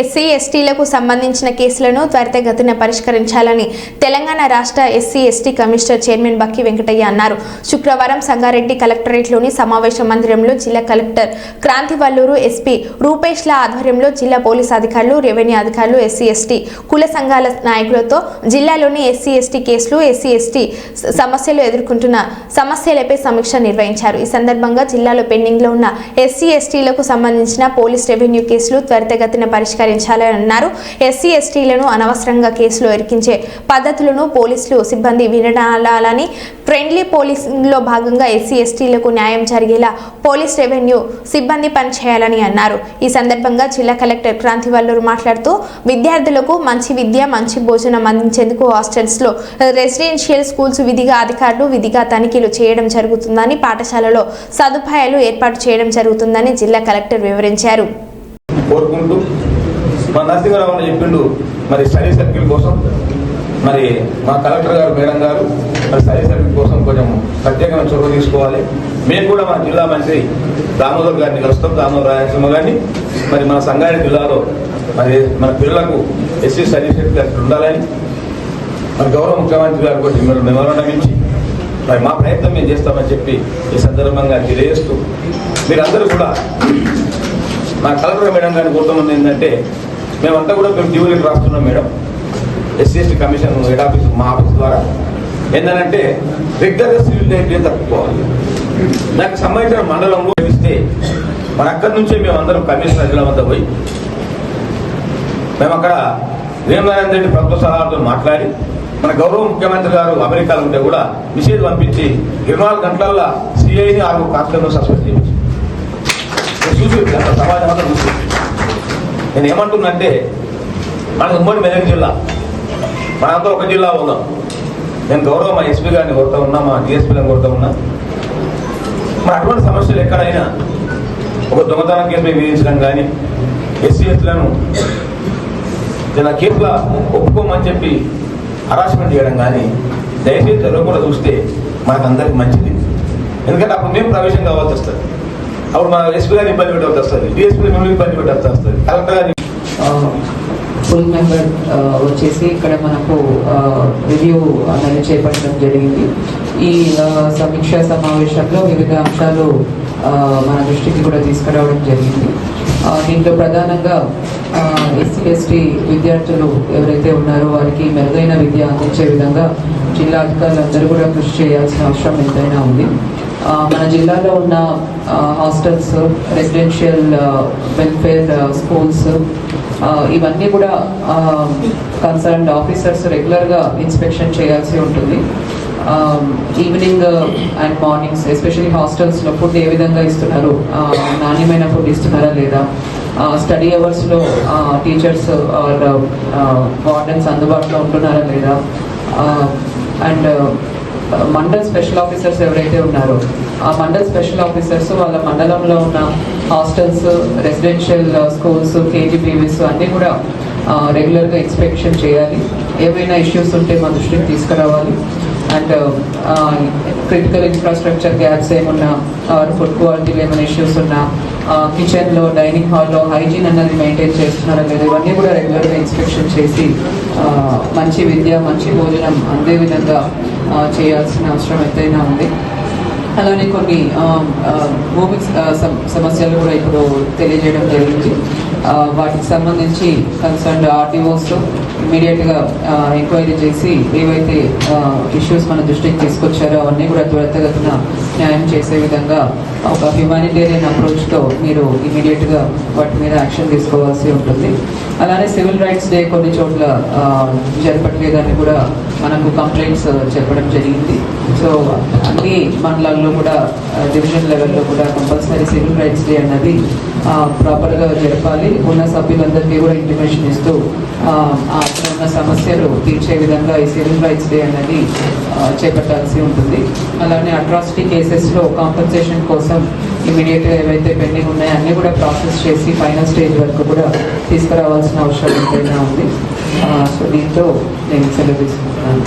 SC ఎస్టీలకు సంబంధించిన కేసులను త్వరితగతిన పరిష్కరించాలని తెలంగాణ రాష్ట్ర SC ST commissioner chairman Bakki Venkataiah అన్నారు. శుక్రవారం సంగారెడ్డి కలెక్టరేట్లోని సమావేశ మందిరంలో జిల్లా కలెక్టర్ క్రాంతివల్లూరు ఎస్పీ రూపేష్ల ఆధ్వర్యంలో జిల్లా పోలీస్ అధికారులు రెవెన్యూ అధికారులు ఎస్సీ ఎస్టీ కుల సంఘాల నాయకులతో జిల్లాలోని ఎస్సీ ఎస్టీ కేసులు ఎస్సీ ఎస్టీ సమస్యలు ఎదుర్కొంటున్న సమస్యలపై సమీక్ష నిర్వహించారు. ఈ సందర్భంగా జిల్లాలో పెండింగ్లో ఉన్న ఎస్సీ ఎస్టీలకు సంబంధించిన పోలీస్ రెవెన్యూ కేసులు త్వరితగతిన పరిష్కరించాలని అన్నారు. ఎస్సీ ఎస్టీలను అనవసరంగా కేసులు ఎరికించే పద్ధతులను పోలీసులు సిబ్బంది వినడాలని ఫ్రెండ్లీ పోలీసింగ్లో భాగంగా ఎస్సీ ఎస్టీలకు న్యాయం జరిగేలా పోలీస్ రెవెన్యూ సిబ్బంది పనిచేయాలని అన్నారు. ఈ సందర్భంగా జిల్లా కలెక్టర్ క్రాంతివల్లూరు మాట్లాడుతూ విద్యార్థులకు మంచి విద్య మంచి భోజనం అందించేందుకు హాస్టల్స్లో రెసిడెన్షియల్ స్కూల్స్ విధిగా అధికారులు విధిగా తనిఖీలు చేయడం జరుగుతుందని పాఠశాలలో సదుపాయాలు ఏర్పాటు చేయడం జరుగుతుందని జిల్లా కలెక్టర్ వివరించారు. కోరుకుంటూ మా నరసింహరావు అన్న చెప్పిండు మరి స్టడీ సర్కిల్ కోసం మరి మా కలెక్టర్ గారు మేడం గారు మరి స్టడీ సర్కిల్ కోసం కొంచెం ప్రత్యేకమైన చొరవ తీసుకోవాలి. మేము కూడా మా జిల్లా మంత్రి దామోదర్ గారిని కలుస్తాం దామోదర్ రాయలసీమ గారిని. మరి మన సంగారెడ్డి జిల్లాలో మరి మన పిల్లలకు ఎస్సీ స్టడీ అక్కడ ఉండాలని మరి గౌరవ ముఖ్యమంత్రి గారు కూడా మిమ్మల్ని మెమోరాండం ఇచ్చి మరి మా ప్రయత్నం మేము చేస్తామని చెప్పి ఈ సందర్భంగా తెలియజేస్తూ మీరందరూ కూడా మా కలెక్టర్ మేడం గారిని కోరుతున్నది ఏంటంటే మేమంతా కూడా మేము డ్యూలీకి రాస్తున్నాం madam. SC ST commission head office మా ఆఫీస్ ద్వారా. ఏంటంటే రెగ్యులర్గా సివిల్ లైఫ్ తప్పుకోవాలి దానికి సంబంధించిన మండలంలో ఇస్తే మన అక్కడి నుంచే మేము అందరం కమిషన్ జిల్లా వద్ద పోయి మేము అక్కడ వేమనారాయణ రెడ్డి ప్రభుత్వ సలహాలతో మాట్లాడి మన గౌరవ ముఖ్యమంత్రి గారు అమెరికాలో ఉంటే కూడా మెసేజ్ పంపించి ఇరవై నాలుగు గంటలల్లో సిఐని ఆరు కాన్స్టేబుల్ సస్పెండ్ చేయవచ్చు సమాజం అంతా నేను ఏమంటున్నంటే మన ఉమ్మడి మెదక్ జిల్లా మనంతా ఒక జిల్లా ఉన్నాం. నేను గౌరవ మా ఎస్పీ గారిని కొడుతూ ఉన్నా మా డిఎస్పీ గారిని కొడుతూ ఉన్నా. మరి అటువంటి సమస్యలు ఎక్కడైనా ఒక దొంగతనం కేసు మీద విధించడం కానీ ఎస్సీ ఎస్లను ఇలా కేసుల ఒప్పుకోమని చెప్పి హరాస్మెంట్ చేయడం కానీ దయచేసి జరగకుండా చూస్తే మనకు అందరికి మంచిది. ఎందుకంటే అప్పుడు మేము ప్రవేశం కావాల్సి వస్తుంది. అప్పుడు మన ఎస్పీ గారిని ఇబ్బంది పెట్టవలసి వస్తుంది. డిఎస్పీ మిమ్మల్ని ఇబ్బంది పెట్టాల్సి వస్తుంది. కలెక్టర్ గారిని ఫుల్ మెంబర్ వచ్చేసి ఇక్కడ మనకు రివ్యూ అనేది చేపట్టడం జరిగింది. ఈ సమీక్ష సమీక్షా సమావేశంలో వివిధ అంశాలు మన దృష్టికి కూడా తీసుకురావడం జరిగింది. దీంట్లో ప్రధానంగా ఎస్సీ ఎస్టీ విద్యార్థులు ఎవరైతే ఉన్నారో వారికి మెరుగైన విద్య అందించే విధంగా జిల్లా అధికారులందరూ కూడా కృషి చేయాల్సిన అవసరం ఎంతైనా ఉంది. మన జిల్లాలో ఉన్న హాస్టల్స్ రెసిడెన్షియల్ వెల్ఫేర్ స్కూల్స్ ఇవన్నీ కూడా కన్సర్న్డ్ ఆఫీసర్స్ రెగ్యులర్గా ఇన్స్పెక్షన్ చేయాల్సి ఉంటుంది. ఈవినింగ్ అండ్ మార్నింగ్స్ ఎస్పెషల్లీ హాస్టల్స్లో ఫుడ్ ఏ విధంగా ఇస్తున్నారు? నాణ్యమైన ఫుడ్ ఇస్తున్నారా లేదా? స్టడీ అవర్స్లో టీచర్స్ ఆర్ వార్డెన్స్ అందుబాటులో ఉంటున్నారా లేదా? అండ్ మండల్ స్పెషల్ ఆఫీసర్స్ ఎవరైతే ఉన్నారో ఆ మండల్ స్పెషల్ ఆఫీసర్స్ వాళ్ళ మండలంలో ఉన్న హాస్టల్స్ రెసిడెన్షియల్ స్కూల్స్ కేజీబీవీస్ అన్నీ కూడా రెగ్యులర్గా ఇన్స్పెక్షన్ చేయాలి. ఏమైనా ఇష్యూస్ ఉంటే మా దృష్టికి తీసుకురావాలి. అండ్ క్రిటికల్ ఇన్ఫ్రాస్ట్రక్చర్ గ్యాప్స్ ఏమున్నా ఫుడ్ క్వాలిటీలో ఏమైనా ఇష్యూస్ ఉన్నా కిచెన్లో డైనింగ్ హాల్లో హైజీన్ అన్నది మెయింటైన్ చేస్తున్నారా లేదా ఇవన్నీ కూడా రెగ్యులర్గా ఇన్స్పెక్షన్ చేసి మంచి విద్య మంచి భోజనం అందే విధంగా చేయాల్సిన అవసరం ఎంతైనా ఉంది. అలానే కొన్ని ఆ, భూమి సమస్యలు కూడా ఇప్పుడు తెలియజేయడం జరిగింది. వాటికి సంబంధించి కన్సర్న్ ఆర్టీఓస్ ఇమీడియట్గా ఎంక్వైరీ చేసి ఏవైతే ఇష్యూస్ మన దృష్టికి తీసుకొచ్చారో అవన్నీ కూడా త్వరితగతిన న్యాయం చేసే విధంగా ఒక హ్యుమానిటేరియన్ అప్రోచ్తో మీరు ఇమీడియట్గా వాటి మీద యాక్షన్ తీసుకోవాల్సి ఉంటుంది. అలానే సివిల్ రైట్స్ డే కొన్ని చోట్ల జరపట్లేదని కూడా మనకు కంప్లైంట్స్ చెప్పడం జరిగింది. సో అన్ని మండలాల్లో కూడా డివిజన్ లెవెల్లో కూడా కంపల్సరీ సివిల్ రైట్స్ డే అన్నది ప్రాపర్గా జరపాలి. ఉన్న సభ్యులందరికీ కూడా ఇంటిమేషన్ ఇస్తూ ఆ, అక్కడ ఉన్న సమస్యలు తీర్చే విధంగా ఈ సివిల్ రైట్స్ డే అన్నది చేపట్టాల్సి ఉంటుంది. అలానే అట్రాసిటీ కేసెస్లో కాంపన్సేషన్ కోసం ఇమీడియట్గా ఏవైతే పెండింగ్ ఉన్నాయో అన్నీ కూడా ప్రాసెస్ చేసి ఫైనల్ స్టేజ్ వరకు కూడా తీసుకురావాల్సిన అవసరం ఎంతైనా ఉంది. సో దీంతో నేను సెలవు తీసుకుంటున్నాను.